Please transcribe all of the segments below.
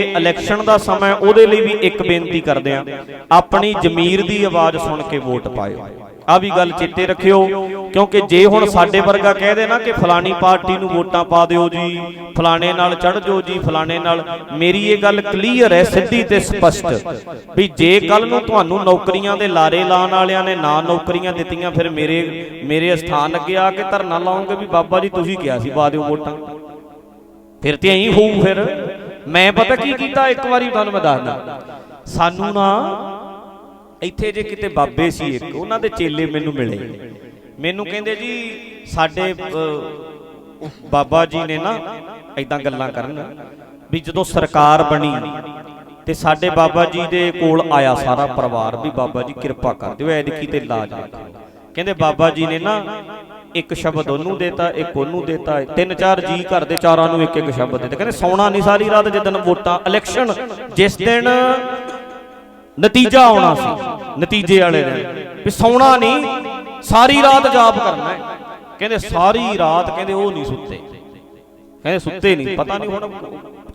Election ਦਾ ਸਮਾਂ ਉਹਦੇ ਲਈ ਵੀ ਇੱਕ ਬੇਨਤੀ ਕਰਦੇ ਆ ਆਪਣੀ ਜ਼ਮੀਰ ਦੀ ਆਵਾਜ਼ ਸੁਣ ਕੇ ਵੋਟ ਪਾਇਓ। ਆ ਵੀ ਗੱਲ ਚੇਤੇ ਰੱਖਿਓ, ਕਿਉਂਕਿ ਜੇ ਹੁਣ ਸਾਡੇ ਵਰਗਾ ਕਹਿ ਦੇ ਨਾ ਕਿ ਫਲਾਣੀ ਪਾਰਟੀ ਨੂੰ ਵੋਟਾਂ ਪਾ ਦਿਓ ਜੀ, ਫਲਾਣੇ ਨਾਲ ਚੜ ਜਾਓ ਜੀ, ਫਲਾਣੇ ਨਾਲ, ਮੇਰੀ ਇਹ ਗੱਲ ਕਲੀਅਰ ਹੈ, ਸਿੱਧੀ ਤੇ ਸਪਸ਼ਟ। ਵੀ ਜੇ ਕੱਲ ਨੂੰ ਤੁਹਾਨੂੰ ਨੌਕਰੀਆਂ ਦੇ ਲਾਰੇ ਲਾਉਣ ਵਾਲਿਆਂ ਨੇ ਨਾ ਨੌਕਰੀਆਂ ਦਿੱਤੀਆਂ, ਫਿਰ ਮੇਰੇ ਮੇਰੇ ਸਥਾਨ ਅੱਗੇ ਆ ਕੇ ਧਰਨਾ ਲਾਉਂਗੇ ਵੀ ਬਾਬਾ ਜੀ ਤੁਸੀਂ ਕਿਹਾ ਸੀ ਪਾ ਦਿਓ ਵੋਟਾਂ। ਫਿਰ ਤੇ ਐਂ ਹੋਊ ਫਿਰ। ਮੈਂ ਪਤਾ ਕੀ ਕੀਤਾ? ਇੱਕ ਵਾਰੀ ਤੁਹਾਨੂੰ ਮੈਂ ਦੱਸਦਾ। ਸਾਨੂੰ ਨਾ ਇੱਥੇ ਜੇ ਕਿਤੇ ਬਾਬੇ ਸੀ ਇੱਕ, ਉਹਨਾਂ ਦੇ ਚੇਲੇ ਮੈਨੂੰ ਮਿਲੇ। ਮੈਨੂੰ ਕਹਿੰਦੇ ਜੀ, ਸਾਡੇ ਬਾਬਾ ਜੀ ਨੇ ਨਾ ਐਦਾਂ ਗੱਲਾਂ ਕਰਨ ਵੀ ਜਦੋਂ ਸਰਕਾਰ ਬਣੀ ਤੇ ਸਾਡੇ ਬਾਬਾ ਜੀ ਦੇ ਕੋਲ ਆਇਆ ਸਾਰਾ ਪਰਿਵਾਰ ਵੀ ਬਾਬਾ ਜੀ ਕਿਰਪਾ ਕਰ ਦਿਓ ਐਦਕੀ ਤੇ ਲਾਜ ਕਹਿੰਦੇ ਬਾਬਾ ਜੀ ਨੇ ਨਾ ਇੱਕ ਸ਼ਬਦ ਉਹਨੂੰ ਦੇਤਾ ਇੱਕ ਉਹਨੂੰ ਦੇਤਾ ਤਿੰਨ ਚਾਰ ਜੀ ਘਰ ਦੇ ਚਾਰਾਂ ਨੂੰ ਇੱਕ ਇੱਕ ਸ਼ਬਦ ਦਿੱਤਾ। ਕਹਿੰਦੇ ਸੌਣਾ ਨਹੀਂ ਸਾਰੀ ਰਾਤ ਜਿੱਦਣ ਵੋਟਾਂ ਇਲੈਕਸ਼ਨ ਜਿਸ ਦਿਨ ਨਤੀਜਾ ਆਉਣਾ ਸੀ ਨਤੀਜੇ ਵਾਲੇ ਦਿਨ। ਵੀ ਸੌਣਾ ਨਹੀਂ ਸਾਰੀ ਰਾਤ ਜਾਪ ਕਰਨਾ ਹੈ। ਕਹਿੰਦੇ ਸਾਰੀ ਰਾਤ ਕਹਿੰਦੇ ਉਹ ਨਹੀਂ ਸੁੱਤੇ। ਕਹਿੰਦੇ ਸੁੱਤੇ ਨਹੀਂ ਪਤਾ ਨਹੀਂ ਹੁਣ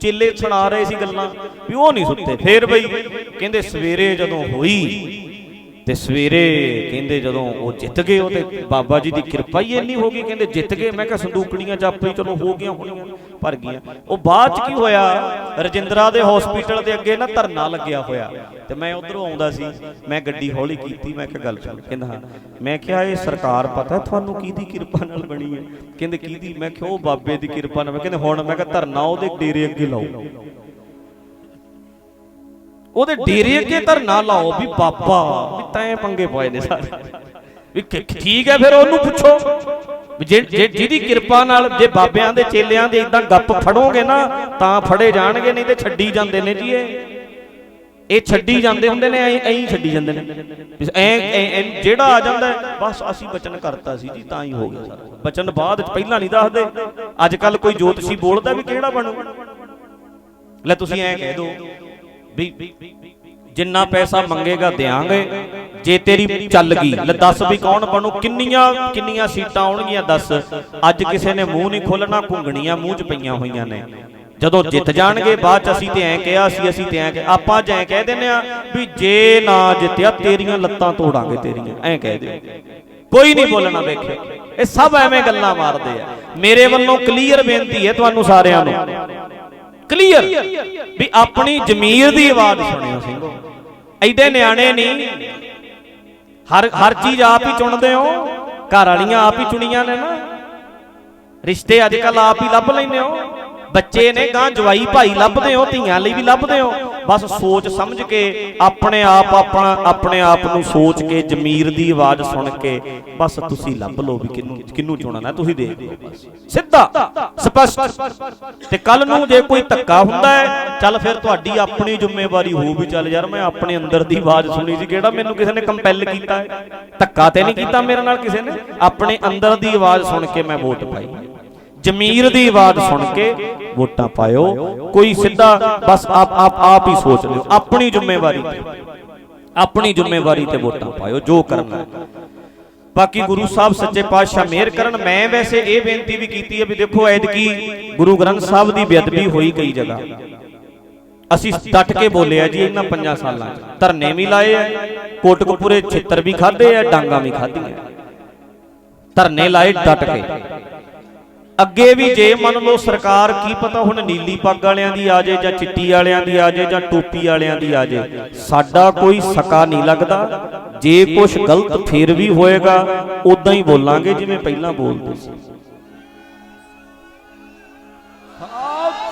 ਚੇਲੇ ਸੁਣਾ ਰਹੇ ਸੀ ਗੱਲਾਂ ਵੀ ਉਹ ਨਹੀਂ ਸੁੱਤੇ। ਫੇਰ ਬਈ ਕਹਿੰਦੇ ਸਵੇਰੇ ਜਦੋਂ ਹੋਈ ਤੇ ਸਵੇਰੇ ਕਹਿੰਦੇ ਜਦੋਂ ਉਹ ਜਿੱਤ ਗਏ ਉਹ ਤੇ ਬਾਬਾ ਜੀ ਦੀ ਕਿਰਪਾ ਹੀ ਇੰਨੀ ਹੋ ਗਈ, ਕਹਿੰਦੇ ਜਿੱਤ ਗਏ। ਮੈਂ ਕਿਹਾ ਸੰਦੂਕੜੀਆਂ ਜਾਪੇ ਚਲੋ ਹੋ ਗਈਆਂ ਹੋਣੀਆਂ, ਭਰ ਗਈਆਂ। ਉਹ ਬਾਅਦ ਚ ਕੀ ਹੋਇਆ? ਰਜਿੰਦਰਾ ਦੇ ਹਸਪੀਟਲ ਦੇ ਅੱਗੇ ਨਾ ਧਰਨਾ ਲੱਗਿਆ ਹੋਇਆ। ਤੇ ਮੈਂ ਉਧਰੋਂ ਆਉਂਦਾ ਸੀ, ਮੈਂ ਗੱਡੀ ਹੌਲੀ ਕੀਤੀ, ਮੈਂ ਕਿਹਾ, ਗੱਲ ਸੁਣ। ਕਹਿੰਦਾ ਹਾਂ ਮੈਂ ਕਿਹਾ, ਇਹ ਸਰਕਾਰ ਪਤਾ ਤੁਹਾਨੂੰ ਕਿਹਦੀ ਕਿਰਪਾ ਨਾਲ ਬਣੀ ਹੈ? ਕਹਿੰਦੇ, ਕਿਹਦੀ? ਮੈਂ ਕਿਹਾ, ਉਹ ਬਾਬੇ ਦੀ ਕਿਰਪਾ ਨਾਲ। ਮੈਂ ਕਹਿੰਦੇ, ਹੁਣ ਮੈਂ ਕਿਹਾ ਧਰਨਾ ਉਹਦੇ ਡੇਰੇ ਅੱਗੇ ਲਾਓ। ਉਹਦੇ ਡੇਰੇ ਅੱਗੇ ਧਰਨਾ ਲਾਓ ਵੀ ਬਾਬਾ ਵੀ ਤੈਂ ਪੰਗੇ ਪਾਏ ਨੇ ਸਾਰੇ। ਵੀ ਠੀਕ ਹੈ ਫਿਰ ਉਹਨੂੰ ਪੁੱਛੋ। ਵੀ ਜੇ- ਜੇ- ਜਿਹਦੀ ਕਿਰਪਾ ਨਾਲ ਜੇ ਬਾਬਿਆਂ ਦੇ ਚੇਲਿਆਂ ਦੇ ਇਦਾਂ ਗੱਪ ਫੜੋਗੇ ਨਾ ਤਾਂ ਫੜੇ ਜਾਣਗੇ ਨਹੀਂ ਤੇ ਛੱਡੀ ਜਾਂਦੇ ਨੇ ਜੀ ਇਹ। ਇਹ ਛੱਡੀ ਜਾਂਦੇ ਹੁੰਦੇ ਨੇ ਐਂ ਐਂ ਛੱਡੀ ਜਾਂਦੇ ਨੇ। ਐਂ ਜਿਹੜਾ ਆ ਜਾਂਦਾ ਬਸ ਅਸੀਂ ਬਚਨ ਕਰਤਾ ਸੀ ਜੀ ਤਾਂ ਹੀ ਹੋ ਗਿਆ ਸਾਰਾ। ਬਚਨ ਬਾਅਦ ਚ ਪਹਿਲਾਂ ਨਹੀਂ ਦੱਸਦੇ। ਅੱਜ ਕੱਲ ਕੋਈ ਜੋਤਸ਼ੀ ਬੋਲਦਾ ਵੀ ਕਿਹੜਾ ਬਣੂ? ਲੈ ਤੁਸੀਂ ਐਂ ਕਹਿ ਦਿਓ। ਵੀ ਜਿੰਨਾ ਪੈਸਾ ਮੰਗੇਗਾ ਦੇਾਂਗੇ ਜੇ ਤੇਰੀ ਚੱਲ ਗਈ, ਲੈ ਦੱਸ ਵੀ ਕੌਣ ਬਣੂ? ਕਿੰਨੀਆਂ ਕਿੰਨੀਆਂ ਸੀਟਾਂ ਆਉਣਗੀਆਂ? ਦੱਸ। ਅੱਜ ਕਿਸੇ ਨੇ ਮੂੰਹ ਨਹੀਂ ਖੋਲਣਾ ਘੁੰਗਣੀਆਂ ਮੂੰਹ 'ਚ ਪਈਆਂ ਹੋਈਆਂ ਨੇ। ਜਦੋਂ ਜਿੱਤ ਜਾਣਗੇ, ਬਾਅਦ 'ਚ ਅਸੀਂ ਤੇ ਐਂ ਕਿਹਾ ਸੀ ਅਸੀਂ ਤੇ ਐਂ ਕਿ ਆਪਾਂ ਜੈ ਕਹਿ ਦਿੰਨੇ ਆ ਵੀ ਜੇ ਨਾ ਜਿੱਤਿਆ, ਤੇਰੀਆਂ ਲੱਤਾਂ ਤੋੜਾਂਗੇ ਤੇਰੀਆਂ। ਐਂ ਕਹਿ ਦਿਓ। ਕੋਈ ਨਹੀਂ ਬੋਲਣਾ ਵੇਖਿਓ ਇਹ ਸਭ ਐਵੇਂ ਗੱਲਾਂ ਮਾਰਦੇ ਆ। ਮੇਰੇ ਵੱਲੋਂ ਕਲੀਅਰ ਬੇਨਤੀ ਹੈ ਤੁਹਾਨੂੰ ਸਾਰਿਆਂ ਨੂੰ। ਕਲੀਅਰ ਵੀ ਆਪਣੀ ਜ਼ਮੀਰ ਦੀ ਆਵਾਜ਼ ਸੁਣਿਓ ਸਿੰਘੋ। ਐਡੇ ਨਿਆਣੇ ਨਹੀਂ ਹਰ ਹਰ ਚੀਜ਼ ਆਪ ਹੀ ਚੁਣਦੇ ਹੋ। ਘਰ ਵਾਲੀਆਂ ਆਪ ਹੀ ਚੁਣੀਆਂ ਨੇ ਨਾ। ਰਿਸ਼ਤੇ ਅੱਜ ਕੱਲ ਆਪ ਹੀ ਲੱਭ ਲੈਂਦੇ ਹੋ। ਬੱਚੇ ਨੇ ਗਾਂ ਜਵਾਈ ਭਾਈ ਲੱਭਦੇ ਹੋ, ਧੀਆਂ ਲਈ ਵੀ ਲੱਭਦੇ ਹੋ। ਬਸ ਸੋਚ ਸਮਝ ਕੇ ਆਪਣੇ ਆਪ, ਆਪਣਾ, ਆਪਣੇ ਆਪ ਨੂੰ ਸੋਚ ਕੇ ਜ਼ਮੀਰ ਦੀ ਆਵਾਜ਼ ਸੁਣ ਕੇ ਬਸ ਤੁਸੀਂ ਲੱਭ ਲਓ ਵੀ ਕਿੰਨੂੰ ਕਿੰਨੂੰ ਚੁਣਨਾ ਤੁਸੀਂ ਦੇਖ ਲਓ ਬਸ। ਸਿੱਧਾ, ਸਪਸ਼ਟ। ਤੇ ਕੱਲ ਨੂੰ ਜੇ ਕੋਈ ਧੱਕਾ ਹੁੰਦਾ ਹੈ, ਚੱਲ ਫਿਰ ਤੁਹਾਡੀ ਆਪਣੀ ਜ਼ਿੰਮੇਵਾਰੀ ਹੋ ਵੀ ਚੱਲ ਯਾਰ ਮੈਂ ਆਪਣੇ ਅੰਦਰ ਦੀ ਆਵਾਜ਼ ਸੁਣੀ ਸੀ, ਕਿਹੜਾ ਮੈਨੂੰ ਕਿਸੇ ਨੇ ਕੰਪੈਲ ਕੀਤਾ ਹੈ? ਧੱਕਾ ਤੇ ਨਹੀਂ ਕੀਤਾ ਮੇਰੇ ਨਾਲ ਕਿਸੇ ਨੇ? ਆਪਣੇ ਅੰਦਰ ਦੀ ਆਵਾਜ਼ ਸੁਣ ਕੇ ਮੈਂ ਵੋਟ ਪਾਈ। ਜ਼ਮੀਰ ਦੀ ਆਵਾਜ਼ ਸੁਣ ਕੇ ਵੋਟਾਂ ਪਾਇਓ। ਕੋਈ ਸਿੱਧਾ ਬਸ ਆਪ ਆਪ ਆਪ ਹੀ ਸੋਚ ਲਿਓ। ਆਪਣੀ ਜ਼ਿੰਮੇਵਾਰੀ ਤੇ। ਆਪਣੀ ਜ਼ਿੰਮੇਵਾਰੀ ਤੇ ਵੋਟਾਂ ਪਾਇਓ, ਜੋ ਕਰਨਾ ਬਾਕੀ ਗੁਰੂ ਸਾਹਿਬ ਸੱਚੇ ਪਾਤਸ਼ਾਹ ਮਿਹਰ ਕਰਨ। ਮੈਂ ਵੈਸੇ ਇਹ ਬੇਨਤੀ ਵੀ ਕੀਤੀ ਹੈ ਵੀ ਦੇਖੋ, ਐਤਕੀ ਗੁਰੂ ਗ੍ਰੰਥ ਸਾਹਿਬ ਦੀ ਬੇਅਦਬੀ ਹੋਈ ਕਈ ਜਗ੍ਹਾ। ਅਸੀਂ ਡਟ ਕੇ ਬੋਲੇ ਆ ਜੀ ਇਹਨਾਂ ਪੰਜਾਂ ਸਾਲਾਂ 'ਚ। ਧਰਨੇ ਵੀ ਲਾਏ ਆ, ਕੋਟਕਪੂਰੇ ਛਿੱਤਰ ਵੀ ਖਾਦੇ ਆ, ਡਾਂਗਾ ਵੀ ਖਾਧੀਆਂ। ਧਰਨੇ ਲਾਏ ਡਟ ਕੇ। ਅੱਗੇ ਵੀ ਜੇ ਮੰਨ ਲਓ ਸਰਕਾਰ ਕੀ ਪਤਾ ਹੁਣ ਨੀਲੀ ਪੱਗ ਵਾਲਿਆਂ ਦੀ ਆ ਜੇ ਜਾਂ ਚਿੱਟੀ ਵਾਲਿਆਂ ਦੀ ਆ ਜੇ ਜਾਂ ਟੋਪੀ ਵਾਲਿਆਂ ਦੀ ਆ ਜੇ ਸਾਡਾ ਕੋਈ ਸਕਾ ਨਹੀਂ ਲੱਗਦਾ। ਜੇ ਕੁਝ ਗਲਤ ਫੇਰ ਵੀ ਹੋਏਗਾ ਉਦਾਂ ਹੀ ਬੋਲਾਂਗੇ ਜਿਵੇਂ ਪਹਿਲਾਂ ਬੋਲਦੇ ਸੀ।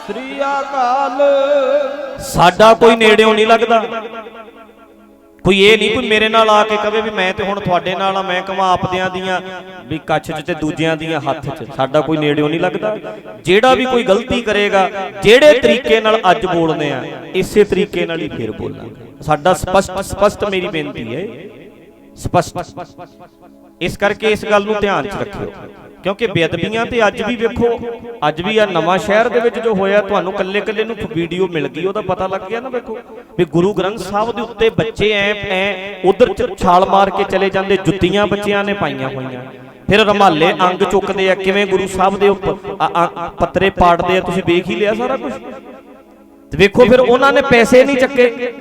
ਸ੍ਰੀ ਅਕਾਲ। ਸਾਡਾ ਕੋਈ ਨੇੜਿਓਂ ਨਹੀਂ ਲੱਗਦਾ। ਕੋਈ ਇਹ ਨਹੀਂ ਕੋਈ ਮੇਰੇ ਨਾਲ ਆ ਕੇ ਕਵੇ ਵੀ ਮੈਂ ਤੇ ਹੁਣ ਤੁਹਾਡੇ ਨਾਲ ਆ, ਮੈਂ ਕਹਾਂ ਆਪਦਿਆਂ ਦੀਆਂ, ਵੀ ਕੱਛ 'ਚ ਤੇ ਦੂਜਿਆਂ ਦੀਆਂ ਹੱਥ 'ਚ। ਸਾਡਾ ਕੋਈ ਨੇੜਿਓਂ ਨਹੀਂ ਲੱਗਦਾ। ਜਿਹੜਾ ਵੀ ਕੋਈ ਗਲਤੀ ਕਰੇਗਾ, ਜਿਹੜੇ ਤਰੀਕੇ ਨਾਲ ਅੱਜ ਬੋਲਦੇ ਆ, ਇਸੇ ਤਰੀਕੇ ਨਾਲ ਹੀ ਫੇਰ ਬੋਲਾਂਗੇ। ਸਾਡਾ ਸਪਸ਼ਟ ਸਪਸ਼ਟ ਮੇਰੀ ਬੇਨਤੀ ਹੈ। ਸਪਸ਼ਟ। ਇਸ ਕਰਕੇ ਇਸ ਗੱਲ ਨੂੰ ਧਿਆਨ 'ਚ ਰੱਖਿਓ। ਕਿਉਂਕਿ ਬੇਅਦਬੀਆਂ ਤੇ ਅੱਜ ਵੀ ਵੇਖੋ ਅੱਜ ਵੀ ਆ ਨਵਾਂ ਸ਼ਹਿਰ ਦੇ ਵਿੱਚ ਜੋ ਹੋਇਆ ਤੁਹਾਨੂੰ ਕੱਲੇ ਕੱਲੇ ਨੂੰ ਵੀਡੀਓ ਮਿਲ ਗਈ ਉਹਦਾ ਪਤਾ ਲੱਗ ਗਿਆ ਨਾ ਵੇਖੋ। ਵੀ ਗੁਰੂ ਗ੍ਰੰਥ ਸਾਹਿਬ ਦੇ ਉੱਤੇ ਬੱਚੇ ਐ ਐ ਉਧਰ ਛਾਲ ਮਾਰ ਕੇ ਚਲੇ ਜਾਂਦੇ ਜੁੱਤੀਆਂ ਬੱਚਿਆਂ ਨੇ ਪਾਈਆਂ ਹੋਈਆਂ। ਫਿਰ ਰਮਾਲੇ ਅੰਗ ਚੁੱਕਦੇ ਆ ਕਿਵੇਂ ਗੁਰੂ ਸਾਹਿਬ ਦੇ ਉੱਪਰ ਪੱਤਰੇ ਪਾੜਦੇ ਆ ਤੁਸੀਂ ਵੇਖ ਹੀ ਲਿਆ ਸਾਰਾ ਕੁਝ ਤੇ ਵੇਖੋ ਫਿਰ ਉਹਨਾਂ ਨੇ ਪੈਸੇ ਨਹੀਂ ਚੱਕੇ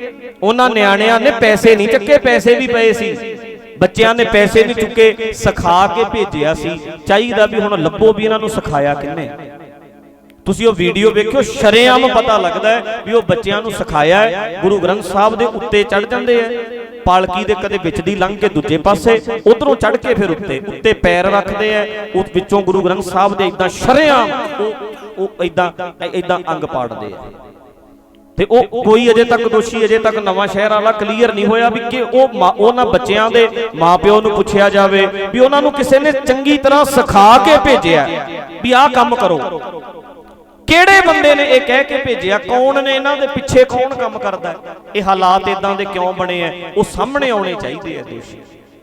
ਉਹਨਾਂ ਨਿਆਣਿਆਂ ਨੇ ਪੈਸੇ ਨਹੀਂ ਚੱਕੇ ਪੈਸੇ ਵੀ ਪਏ ਸੀ। ਬੱਚਿਆਂ ਨੇ ਪੈਸੇ ਨਹੀਂ ਚੁੱਕੇ, ਸਿਖਾ ਕੇ ਭੇਜਿਆ ਸੀ। ਚਾਹੀਦਾ ਵੀ ਹੁਣ ਲੱਭੋ ਵੀ ਇਹਨਾਂ ਨੂੰ ਸਿਖਾਇਆ ਕਿੰਨੇ। ਤੁਸੀਂ ਉਹ ਵੀਡੀਓ ਵੇਖਿਓ, ਸ਼ਰੇਆਮ ਪਤਾ ਲੱਗਦਾ ਹੈ ਵੀ ਉਹ ਬੱਚਿਆਂ ਨੂੰ ਸਿਖਾਇਆ ਹੈ। ਗੁਰੂ ਗ੍ਰੰਥ ਸਾਹਿਬ ਦੇ ਉੱਤੇ ਚੜ ਜਾਂਦੇ ਆ ਪਾਲਕੀ ਦੇ ਕਦੇ ਵਿੱਚ ਦੀ ਲੰਘ ਕੇ ਦੂਜੇ ਪਾਸੇ, ਉਧਰੋਂ ਚੜ ਕੇ ਫਿਰ ਉੱਤੇ ਉੱਤੇ ਪੈਰ ਰੱਖਦੇ ਆ ਉਹ ਵਿੱਚੋਂ ਗੁਰੂ ਗ੍ਰੰਥ ਸਾਹਿਬ ਦੇ ਇਦਾਂ ਸ਼ਰੇਆਮ ਉਹ ਉਹ ਇਦਾਂ ਇਦਾਂ ਅੰਗ ਪਾੜਦੇ ਆ ਤੇ ਉਹ ਕੋਈ ਅਜੇ ਤੱਕ ਦੋਸ਼ੀ ਅਜੇ ਤੱਕ ਨਵਾਂ ਸ਼ਹਿਰ ਵਾਲਾ ਕਲੀਅਰ ਨਹੀਂ ਹੋਇਆ ਵੀ ਕਿ ਉਹ ਉਹਨਾਂ ਬੱਚਿਆਂ ਦੇ ਮਾਪਿਓ ਨੂੰ ਪੁੱਛਿਆ ਜਾਵੇ ਵੀ ਉਹਨਾਂ ਨੂੰ ਕਿਸੇ ਨੇ ਚੰਗੀ ਤਰ੍ਹਾਂ ਸਿਖਾ ਕੇ ਭੇਜਿਆ। ਵੀ ਆਹ ਕੰਮ ਕਰੋ। ਕਿਹੜੇ ਬੰਦੇ ਨੇ ਇਹ ਕਹਿ ਕੇ ਭੇਜਿਆ? ਕੌਣ ਨੇ ਇਹਨਾਂ ਦੇ ਪਿੱਛੇ ਕੌਣ ਕੰਮ ਕਰਦਾ ਹੈ? ਇਹ ਹਾਲਾਤ ਇਦਾਂ ਦੇ ਕਿਉਂ ਬਣੇ ਆ ਉਹ ਸਾਹਮਣੇ ਆਉਣੇ ਚਾਹੀਦੇ ਆ ਦੋਸ਼ੀ।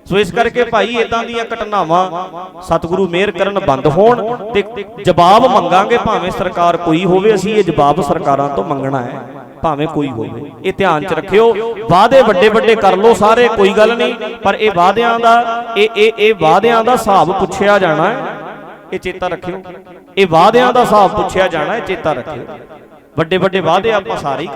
ਸੋ ਇਸ ਕਰਕੇ ਭਾਈ ਇਦਾਂ ਦੀਆਂ ਘਟਨਾਵਾਂ ਸਤਿਗੁਰੂ ਮਿਹਰ ਕਰਨ ਬੰਦ ਹੋਣ ਤੇ ਜਵਾਬ ਮੰਗਾਂਗੇ ਭਾਵੇਂ ਸਰਕਾਰ ਕੋਈ ਹੋਵੇ ਅਸੀਂ ਇਹ ਜਵਾਬ ਸਰਕਾਰਾਂ ਤੋਂ ਮੰਗਣਾ ਹੈ। ਭਾਵੇਂ ਕੋਈ ਹੋਵੇ। ਇਹ ਧਿਆਨ 'ਚ ਰੱਖਿਓ। ਵਾਅਦੇ ਵੱਡੇ ਵੱਡੇ ਕਰ ਲਓ ਸਾਰੇ ਕੋਈ ਗੱਲ ਨਹੀਂ। ਪਰ ਇਹ ਵਾਅਦਿਆਂ ਦਾ ਇਹ ਇਹ ਇਹ ਵਾਅਦਿਆਂ ਦਾ ਹਿਸਾਬ ਪੁੱਛਿਆ ਜਾਣਾ ਹੈ। ਇਹ ਚੇਤਾ ਰੱਖਿਓ। ਇਹ ਵਾਅਦਿਆਂ ਦਾ ਹਿਸਾਬ ਪੁੱਛਿਆ ਜਾਣਾ ਹੈ ਚੇਤਾ ਰੱਖਿਓ। ਵੱਡੇ ਵੱਡੇ ਵਾਅਦੇ ਆਪਾਂ ਸਾਰੇ